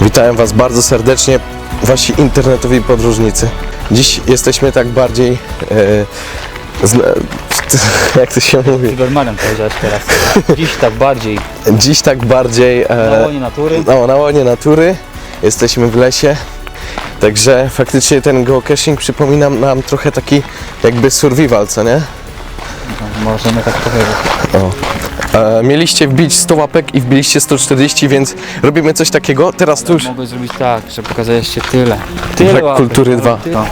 Witam Was bardzo serdecznie, Wasi internetowi podróżnicy. Dziś jesteśmy tak bardziej. E, zna, jak to się mówi? Cybermanem powiedziałeś teraz. Dziś tak bardziej Dziś tak bardziej. na E, łonie natury. no, na łonie natury. Jesteśmy w lesie. Także faktycznie ten geocaching przypomina nam trochę taki jakby survival, co nie? Możemy tak powiedzieć. E, mieliście wbić 100 łapek i wbiliście 140, więc robimy coś takiego. Teraz tu już Mogłeś zrobić tak, że pokazaliście tyle. Tyle Brak łapek, kultury ale dwa. ty- No,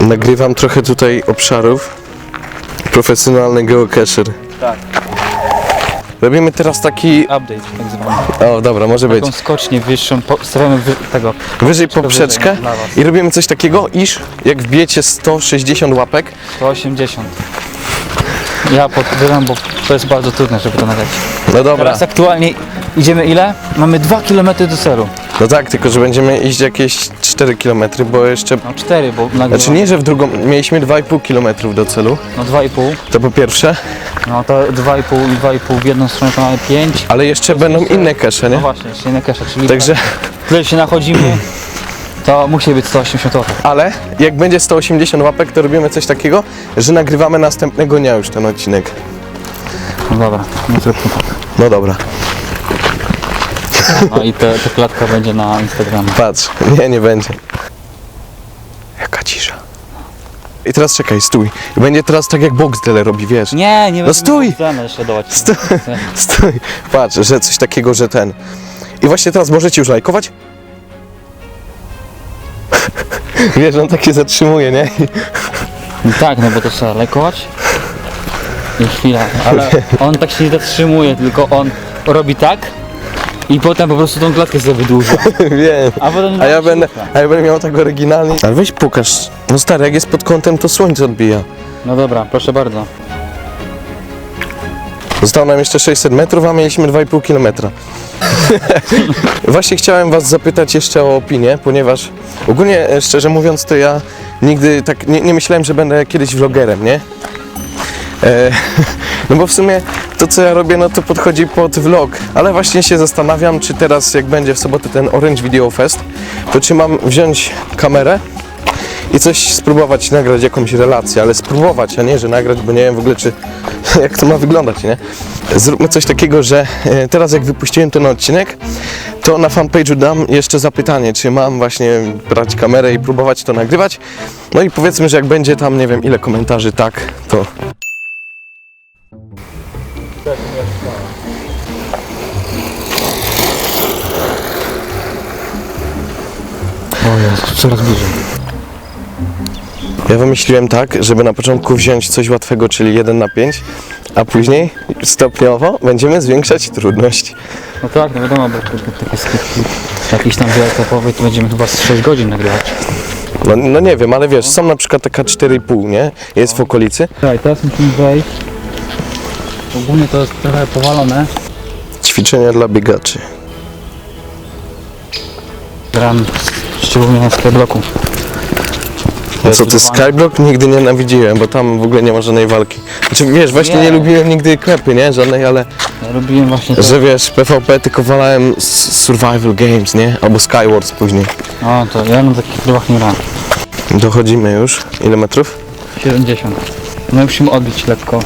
nagrywam trochę tutaj obszarów. Profesjonalny geocacher. tak, Robimy teraz taki. update tak zwany. O, dobra, może być. Taką skocznię wyższą, po, stawiamy wy, tego. Wyżej poprzeczkę wyżej dla was. i robimy coś takiego, iż jak wbijecie 160 łapek, 180. Ja podbieram, bo to jest bardzo trudne, żeby to nagrać. no dobra, Teraz aktualnie idziemy ile? Mamy 2 km do celu. no tak, tylko że będziemy iść jakieś 4 km, bo jeszcze. No 4, bo nagrywamy. Znaczy nie, że w drugą. Mieliśmy 2,5 km do celu, No 2,5. to po pierwsze, No to 2,5 i 2,5 w jedną stronę to mamy 5. ale jeszcze będą inne No nie? właśnie, jeszcze inne kesze, czyli Także, tyle się nachodzimy, to musi być 180 łapek. ale jak będzie 180 łapek, to robimy coś takiego, że nagrywamy następnego dnia już ten odcinek. No dobra, no zróbmy tak. No dobra. No i ta klatka będzie na Instagramie. Patrz, nie, nie będzie. Jaka cisza. I teraz czekaj, stój. Będzie teraz tak jak Boxdel robi, wiesz. Nie, nie No stój! Dołać. Stój. Stój. Patrz, że coś takiego, że ten. I właśnie teraz możecie już lajkować? Wiesz, on tak się zatrzymuje, nie? No tak, no bo to trzeba lajkować. I chwila, ale on tak się nie zatrzymuje, tylko on robi tak i potem po prostu tą klatkę sobie wydłuża. Wiem. A potem A ja będę, a ja będę miał tak oryginalnie. Ale weź pokaż. No stary, jak jest pod kątem, to słońce odbija. No dobra, proszę bardzo. Zostało nam jeszcze 600 metrów, a mieliśmy 2,5 kilometra. Właśnie chciałem Was zapytać jeszcze o opinię, ponieważ ogólnie, e, szczerze mówiąc, to ja nigdy tak nie, nie myślałem, że będę kiedyś vlogerem, nie? E, no bo w sumie to, co ja robię, no to podchodzi pod vlog, ale właśnie się zastanawiam, czy teraz, jak będzie w sobotę ten Orange Video Fest, to czy mam wziąć kamerę i coś spróbować nagrać jakąś relację, ale spróbować, a nie, że nagrać, bo nie wiem w ogóle, czy jak to ma wyglądać, nie? Zróbmy coś takiego, że e, teraz jak wypuściłem ten odcinek, to na fanpage'u dam jeszcze zapytanie, czy mam właśnie brać kamerę i próbować to nagrywać. No i powiedzmy, że jak będzie tam, nie wiem, ile komentarzy tak, to O Jezu, coraz bliżej. Ja wymyśliłem tak, żeby na początku wziąć coś łatwego, czyli 1 na 5, a później stopniowo będziemy zwiększać trudność. No tak, no wiadomo, bo to- takie skutki jakiś tam wielkopowy to będziemy chyba z 6 godzin nagrywać. No, no nie wiem, ale wiesz, są na przykład taka 4,5, nie? Jest w okolicy. Tak, teraz musimy wejść. Ogólnie to jest trochę powalone. Ćwiczenia dla biegaczy. Gram szczególnie na skybloku. Co ty Skyblock nigdy nienawidziłem, bo tam w ogóle nie ma żadnej walki. Znaczy wiesz, właśnie nie, Nie. lubiłem nigdy klepy, nie? Żadnej, ale Ja lubiłem właśnie to. że wiesz, PvP tylko wolałem s- Survival Games, nie? Albo Skywars później. O, to ja na takich trybach nie gram. Dochodzimy już. Ile metrów? 70. No i musimy odbić lekko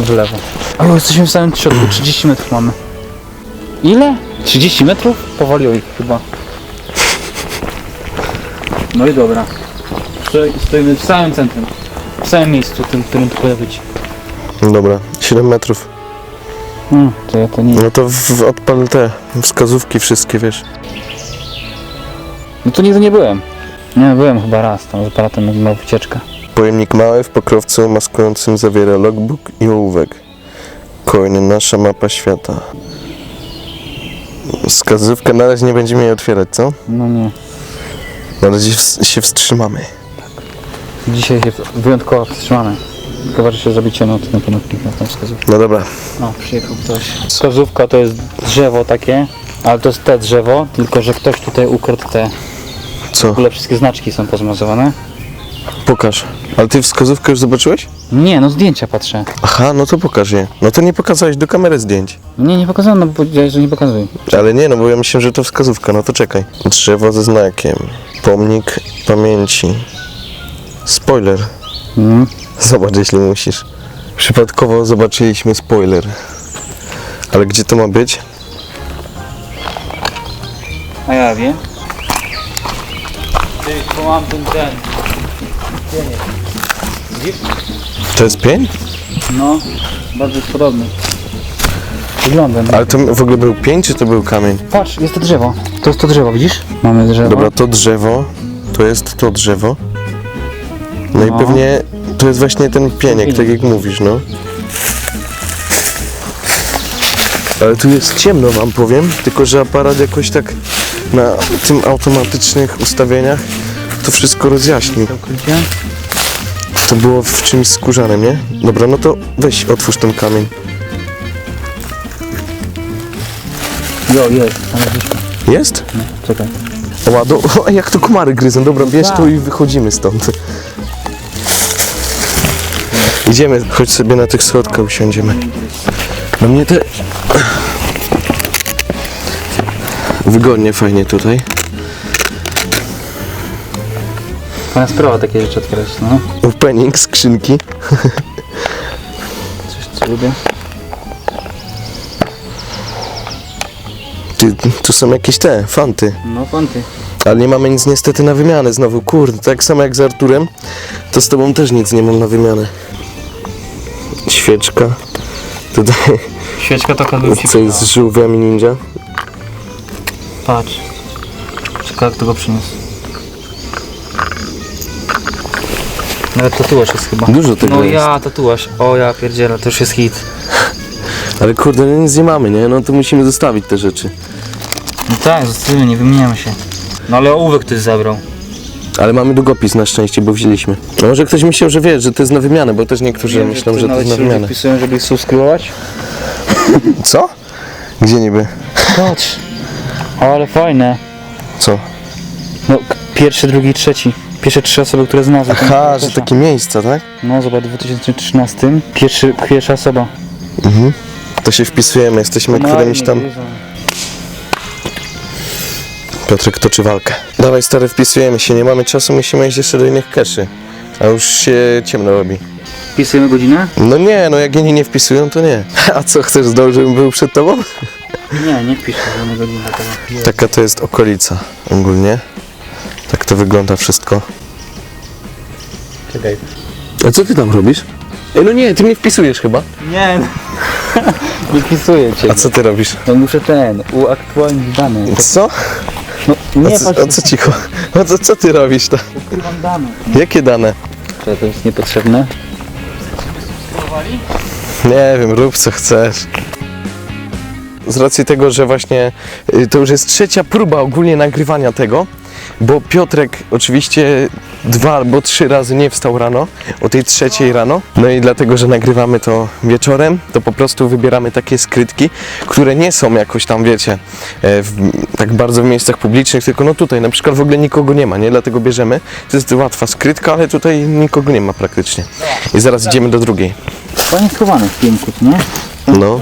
w lewo. O, jesteśmy w samym środku, 30 metrów mamy. Ile? 30 metrów? Powaliło ich chyba. No i dobra. Stoi- Stoimy w samym centrum. W samym miejscu, tym, w którym tu powinno być. Dobra, 7 metrów. Hmm, to ja to nie... No to w, odpal te wskazówki wszystkie, wiesz. No to nigdy nie byłem. Nie, byłem chyba raz tam z aparatem, jak. Pojemnik mały w pokrowcu maskującym zawiera logbook i ołówek. Coin, nasza mapa świata. Wskazówkę na razie nie będziemy jej otwierać, co? No nie. Na razie się wstrzymamy. Dzisiaj się wyjątkowo wstrzymamy. Chyba, że się zrobi ciemno, to na pewno kliknę w tą wskazówkę. No dobra, O, przyjechał ktoś. Wskazówka to jest drzewo takie, ale to jest te drzewo, tylko że ktoś tutaj ukradł te. W co? ogóle wszystkie znaczki są pozmazowane. Pokaż. Ale ty wskazówkę już zobaczyłeś? Nie, no zdjęcia patrzę. Aha, no to pokaż je. No to nie pokazałeś do kamery zdjęć. Nie, nie pokazałem, no bo powiedziałeś, że nie pokazuję. Ale nie, no bo ja myślałem, że to wskazówka, no to czekaj. Drzewo ze znakiem. Pomnik pamięci. Spoiler. Mm. Zobacz, jeśli musisz. Przypadkowo zobaczyliśmy spoiler. Ale gdzie to ma być? A ja wiem. Ty, bo mam ten, ten. Widzisz? To jest pień? No, bardzo podobny. Wyglądem. Ale to w ogóle był pień, czy to był kamień? Patrz, jest to drzewo. To jest to drzewo, widzisz? Mamy drzewo. Dobra, to drzewo, to jest to drzewo. No, i No. pewnie to jest właśnie ten pieniek, tak jak mówisz, no. Ale tu jest ciemno, wam powiem, tylko że aparat jakoś tak na tym automatycznych ustawieniach to wszystko rozjaśnił. To było w czymś skórzanym, nie? Dobra, no to weź, otwórz ten kamień. Jo, jest. Ale wyszło. Jest? Czekaj. O, do, o, jak to komary gryzą. Dobra, bierz Tak. to i wychodzimy stąd. Idziemy, chodź sobie na tych schodkach usiądziemy. No mnie te... Wygodnie, fajnie tutaj. Fajna sprawa takie rzeczy otwierać, no. Opening skrzynki. Coś co lubię. Ty, tu są jakieś te, fanty. No, fanty. Ale nie mamy nic niestety na wymianę znowu. Kurde, tak samo jak z Arturem, to z tobą też nic nie mam na wymianę. Świeczka. Tutaj Świeczka to kadłub ci co jest z żółwiami ninja. Patrz. Ciekawe jak to go przyniósł. Nawet tatuaż jest chyba. Dużo tego No jest. ja, tatuaż. O ja pierdzielę, to już jest hit. Ale kurde, no nic nie mamy, nie? No to musimy zostawić te rzeczy. No tak, zostawimy, nie wymieniamy się. No ale ołówek ktoś zabrał. Ale mamy długopis na szczęście, bo wzięliśmy. A może ktoś myślał, że wiesz, że to jest na wymianę, bo też niektórzy myślą, że to jest na wymianę. wpisują, żeby ich subskrybować. Co? Gdzie niby? Patrz. Ale fajne. Co? No, pierwszy, drugi, trzeci. Pierwsze trzy osoby, które znalazły. Aha, że takie miejsca, tak? No zobacz, w 2013. Pierwszy, pierwsza osoba. Mhm. To się wpisujemy, jesteśmy którymś tam... Piotrek toczy walkę. Dawaj stary, wpisujemy się, nie mamy czasu, musimy iść jeszcze do innych keszy. A już się ciemno robi. Wpisujemy godzinę? No nie, no jak inni nie wpisują, to nie. A co, chcesz żebym był przed tobą? Nie, nie wpiszę żadnej godziny tego. Taka to jest okolica ogólnie. Tak to wygląda wszystko. Czekaj. A co ty tam robisz? Ej, no nie, ty mnie wpisujesz chyba. Nie, nie wpisuję cię. A co ty robisz? No muszę ten, uaktualnić dane. Co? No A nie, co, patrz, a co cicho? A co, co ty robisz to? ukrywam dane. Jakie dane? To, to jest niepotrzebne. Nie wiem, rób co chcesz. Z racji tego, że właśnie y, to już jest trzecia próba ogólnie nagrywania tego, bo Piotrek oczywiście dwa albo trzy razy nie wstał rano, o tej trzeciej rano. No i dlatego, że nagrywamy to wieczorem, to po prostu wybieramy takie skrytki, które nie są jakoś tam, wiecie, e, w, tak bardzo w miejscach publicznych, tylko no tutaj na przykład w ogóle nikogo nie ma, nie? Dlatego bierzemy. To jest łatwa skrytka, ale tutaj nikogo nie ma praktycznie. I zaraz idziemy do drugiej. Fajnie schowany filmik, nie? No.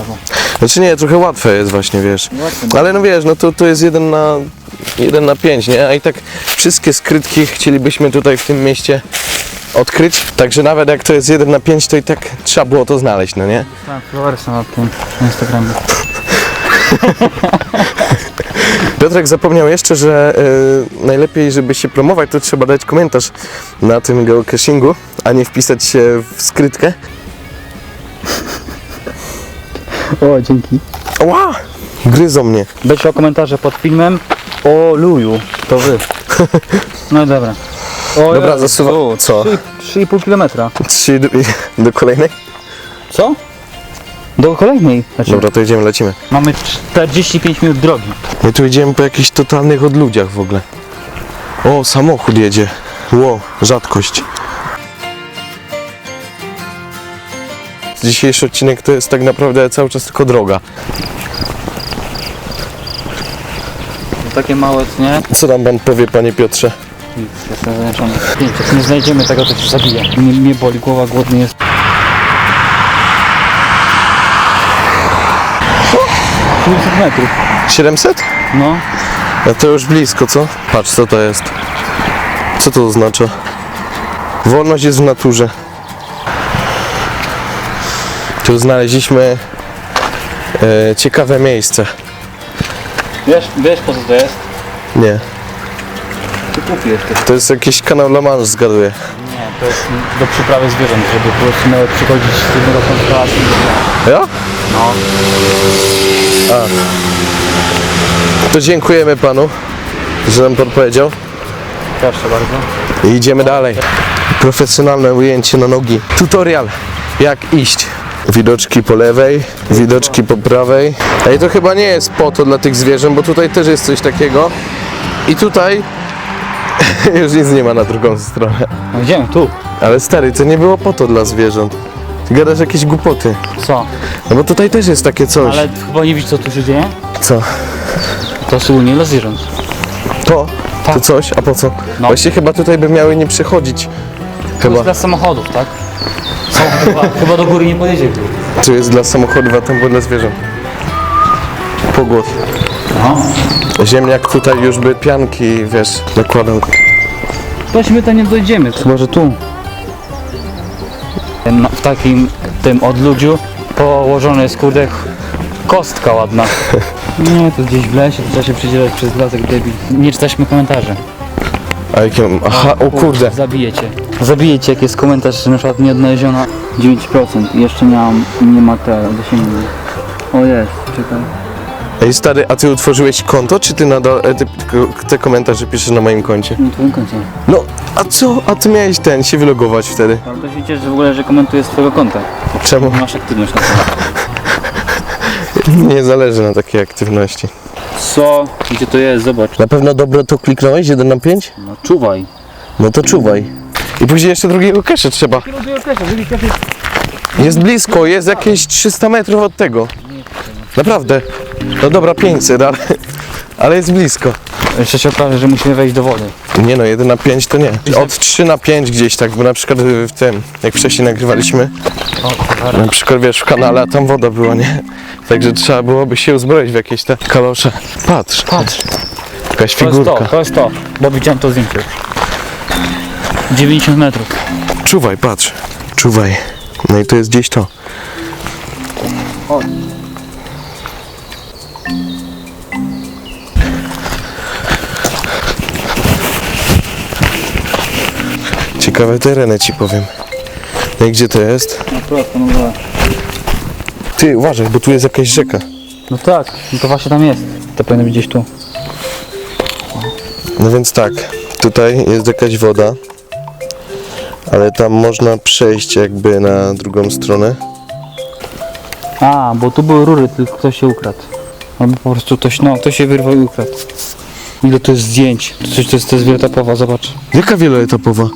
Znaczy nie, trochę łatwe jest właśnie, wiesz. Ale no wiesz, no to, to jest jeden na, jeden na pięć, nie? A i tak wszystkie skrytki chcielibyśmy tutaj w tym mieście odkryć. Także nawet jak to jest jeden na pięć, to i tak trzeba było to znaleźć, no nie? Tak, followery są na tym Instagramie. Piotrek zapomniał jeszcze, że y, najlepiej, żeby się promować, to trzeba dać komentarz na tym geocachingu, a nie wpisać się w skrytkę. O, dzięki. Ła! Gryzą mnie. Będzie komentarze pod filmem. O, Luju, to wy. No i dobra. O, Dobra, zasuwa- co? 3,5 kilometra. Trzy do, do kolejnej? Co? Do kolejnej. Znaczy, Dobra, to idziemy, lecimy. Mamy 45 minut drogi. My tu idziemy po jakichś totalnych odludziach w ogóle. O, samochód jedzie. Ło, rzadkość. dzisiejszy odcinek to jest tak naprawdę cały czas tylko droga. No takie małe tnie. Co nam pan powie, panie Piotrze? Nic, jestem zmęczony. Jak nie znajdziemy tego, to się zabije. Mnie, mnie boli głowa, głodny jest. Co? 700 metrów. 700? No. A to już blisko, co? Patrz, co to jest. Co to oznacza? Wolność jest w naturze. Tu znaleźliśmy e, ciekawe miejsce. Wiesz, wiesz po co to jest? Nie, Ty kupiłeś to. to jest jakiś kanał La Manche, zgaduję. Nie, to jest do przyprawy zwierząt, żeby po prostu miały przychodzić z tym rokiem pracy. Ja? No. To dziękujemy panu, że nam podpowiedział. Proszę bardzo. I idziemy dalej. Profesjonalne ujęcie na nogi. Tutorial. Jak iść. Widoczki po lewej, widoczki po prawej. Ej, to chyba nie jest po to dla tych zwierząt, bo tutaj też jest coś takiego. I tutaj już nic nie ma na drugą stronę. No idziemy, tu. Ale stary, to nie było po to dla zwierząt. Ty gadasz jakieś głupoty. Co? No bo tutaj też jest takie coś. Ale chyba nie widzisz co tu się dzieje? Co? To szczególnie dla zwierząt. To? To Tak. coś? A po co? No. Właśnie chyba tutaj by miały nie przechodzić. To jest Chyba. dla samochodów, tak? Chyba, chyba do góry nie podjedzie. Tu jest dla samochodów, a tam było dla zwierząt. Pogłos. Ziemniak tutaj już by pianki, wiesz, nakładał. Weźmy to nie dojdziemy, chyba że tu. No, w takim tym odludziu położona jest kurde kostka ładna. Nie, to gdzieś w lesie, to trzeba się przydzielać przez las jak debil. Nie czytaliśmy komentarzy. A jakie. Aha, o kurde. Zabijecie. Zabijecie jak jest komentarz, że na przykład nie odnaleziona 9% i jeszcze nie mam, nie ma te zasięgu. O jest, czekaj. Ej stary, a ty utworzyłeś konto, czy ty nadal e, ty, te komentarze piszesz na moim koncie? Nie, tu końcu. No, a co? A ty miałeś ten, się wylogować wtedy. Ale to się cieszę że w ogóle, że komentuję z twojego konta. Czemu? Masz aktywność na tym. Nie zależy na takiej aktywności. Co? Gdzie to jest? Zobacz. Na pewno dobro to kliknąłeś, 1 na 5? No czuwaj. No to czuwaj. I później jeszcze drugiego cache trzeba. Jest blisko, jest jakieś 300 metrów od tego. Naprawdę. No dobra, 500, ale, ale jest blisko. Jeszcze się okaże, że musimy wejść do wody. Nie no, 1 na 5 to nie. Od 3 na 5 gdzieś tak, bo na przykład y, w tym, jak wcześniej nagrywaliśmy, na przykład wiesz, w kanale, a tam woda była, nie? Także trzeba byłoby się uzbroić w jakieś te kalosze. Patrz, Patrz, jakaś to jest to, figurka. to jest to. Bo widziałem to zdjęcie. 90 metrów. Czuwaj, patrz. Czuwaj. No i to jest gdzieś to. Ciekawe tereny ci powiem. No i gdzie to jest? No prosto, no dobra. Ty, uważaj, bo tu jest jakaś rzeka. No tak, no to właśnie tam jest. To powinno być gdzieś tu. No więc tak, tutaj jest jakaś woda, ale tam można przejść jakby na drugą stronę. A, bo tu były rury, tylko ktoś się ukradł. Albo po prostu ktoś, no, ktoś się wyrwał i ukradł. Ile to jest zdjęć? To, coś, to jest, to jest wieloetapowa, zobacz. Jaka wieloetapowa?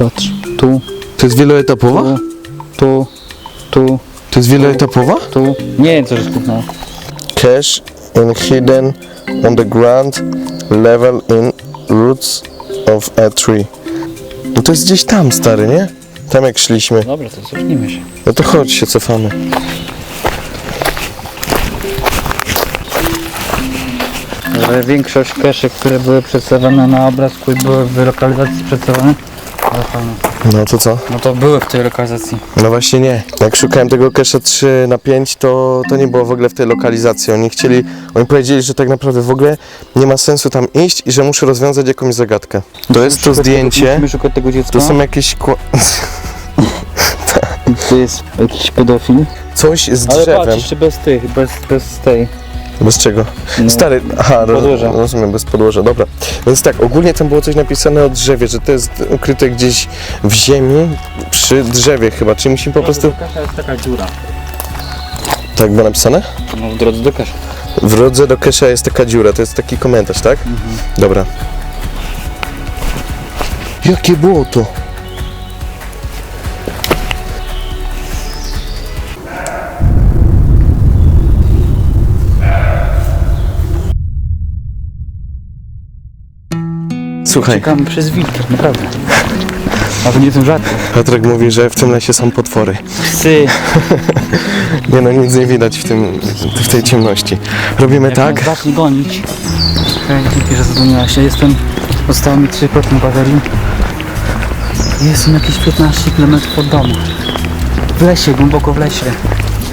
Patrz, tu, To jest wieloetapowa? tu, tu, tu, To jest wieloetapowa? tu. Nie wiem, co się spuknęło. Cache in hidden on the ground level in roots of a tree. No to jest gdzieś tam, stary, nie? Tam jak szliśmy. Dobra, to cofnijmy się. No to chodź się cofamy. Ale większość cache, które były przedstawione na obrazku i były w lokalizacji przedstawione, No to co? no to były w tej lokalizacji. No właśnie nie. Jak szukałem tego cache'a 3 na 5, to, to nie było w ogóle w tej lokalizacji. Oni chcieli, oni powiedzieli, że tak naprawdę w ogóle nie ma sensu tam iść i że muszę rozwiązać jakąś zagadkę. To jest to zdjęcie, musimy szukać tego dziecka. to są jakieś kła... To jest jakiś pedofil. coś z Ale patrz, drzewem. jeszcze bez tych, bez, bez tej. Bez czego? No, Stary, aha, Podłoża. rozumiem, bez podłoża, dobra. Więc tak, ogólnie tam było coś napisane o drzewie, że to jest ukryte gdzieś w ziemi, przy drzewie chyba, czyli musimy po prostu... Kasza jest taka dziura. Tak było napisane? No w drodze do kaszy. W drodze do Kesha jest taka dziura, to jest taki komentarz, tak? Dobra. Jakie błoto? Słuchaj, Czekamy przez wilk, naprawdę. A to nie są żarty. Piotrek mówi, że w tym lesie są potwory. Psy. Nie no, nic nie widać w, tym, w tej ciemności. Robimy Jak tak? nas zacznie gonić. Dzięki, że zadzwoniłaś. Ja jestem, zostało mi 3% baterii. Jestem jakieś 15 km od domu. W lesie, głęboko w lesie.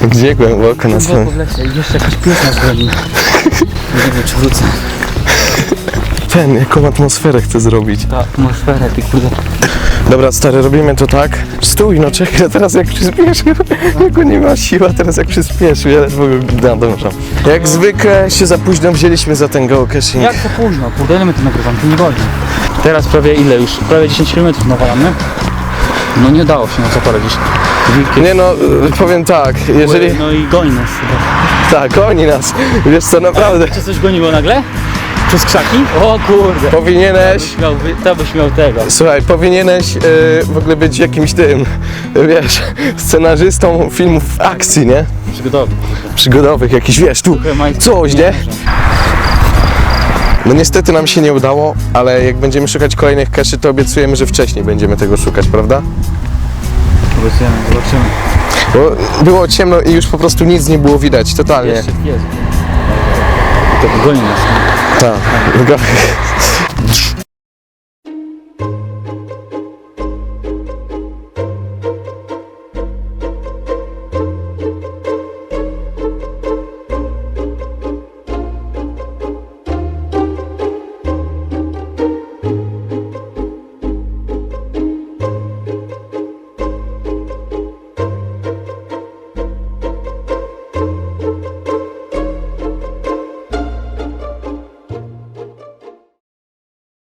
Gdzie głęboko na samym... Głęboko w lesie. I jeszcze jakiś pies nas goni. Nie wiem, czy wrócę. Ten, jaką atmosferę chcę zrobić. Ta atmosfera, ty kurde. Dobra, stary, robimy to tak. Stój, no czekaj, teraz jak przyspieszył, jak on nie ma siły, a teraz jak przyspieszył, ja ledwo nadążam. Jak zwykle się za późno wzięliśmy za ten geocaching. Jak to późno? Kurde, ile my to nagrywam? To nie godzi. Teraz prawie ile już? Prawie 10 km nawalamy. No nie dało się na co poradzić. Wilki. Nie no, y, powiem tak, jeżeli... No i goni nas chyba. Tak, goni nas. Wiesz co, naprawdę. Czy coś goniło nagle? Przez krzaki? O kurde. Powinieneś... Byś miał, to byś miał tego. Słuchaj, powinieneś y, w ogóle być jakimś tym, wiesz, scenarzystą filmów akcji, nie? Przygotowy. Przygodowych, jakiś, wiesz, tu coś, nie? No niestety nam się nie udało, ale jak będziemy szukać kolejnych cache'y, to obiecujemy, że wcześniej będziemy tego szukać, prawda? Zobaczymy, zobaczymy. Bo było ciemno i już po prostu nic nie było widać, totalnie. Jeszcze jest. To goni nas. Tak.